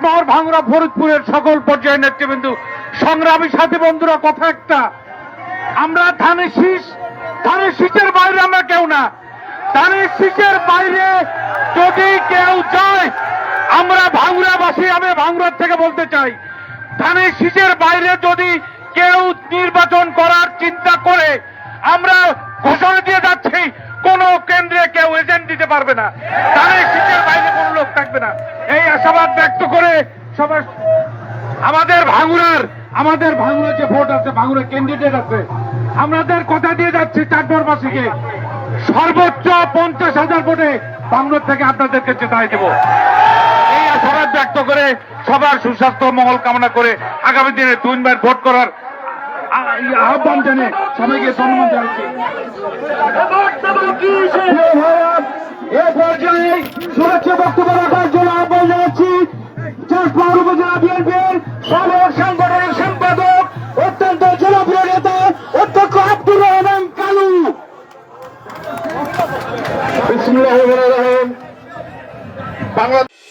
চাটমহর ভাঙড়া ফরিদপুরের সকল পর্যায়ের নেতৃবৃন্দু। সংগ্রামী সাথী বন্ধুরা, কথা একটা। আমরা ধানের শীষ, ধানের শীষের বাইরে আমরা কেউ না। ধানের শীষের বাইরে যদি কেউ যায়, আমরা ভাঙড়াবাসী, আমি ভাঙড়ার থেকে বলতে চাই, ধানের শীষের বাইরে যদি কেউ নির্বাচন করার চিন্তা করে, আমরা ঘোষণা দিয়ে যাচ্ছি, কোন কেন্দ্রে কেউ এজেন্ট দিতে পারবে না। ধানের শীষের বাইরে কোনো লোক থাকবে না। এই আশাবাদ ব্যক্ত করে আমাদের ভাঙুরার, আমাদের ভাঙুরা যে ভোট আছে ভাঙুরা ক্যান্ডিডেট আছে, আমাদের কথা দিয়ে যাচ্ছি চারবারবাসীকে সর্বোচ্চ পঞ্চাশ হাজার ভোটে বাংলার থেকে আপনাদেরকে চেতাই দেব। এই আশাবাদ ব্যক্ত করে সবার সুস্বাস্থ্য মঙ্গল কামনা করে আগামী দিনে তিনবার ভোট করার আহ্বান জানিয়ে সবাইকে ধন্যবাদ জানাচ্ছি। এ পর্যায়ে বক্তব্য রাখার জন্য আহ্বান জানাচ্ছি। চাষপাহাড় উপজেলা বিএনপির সাবেক সাংগঠনিক সম্পাদক অত্যন্ত জনপ্রিয় নেতা অধ্যক্ষ আব্দুর রহমান কালু বাংলাদেশ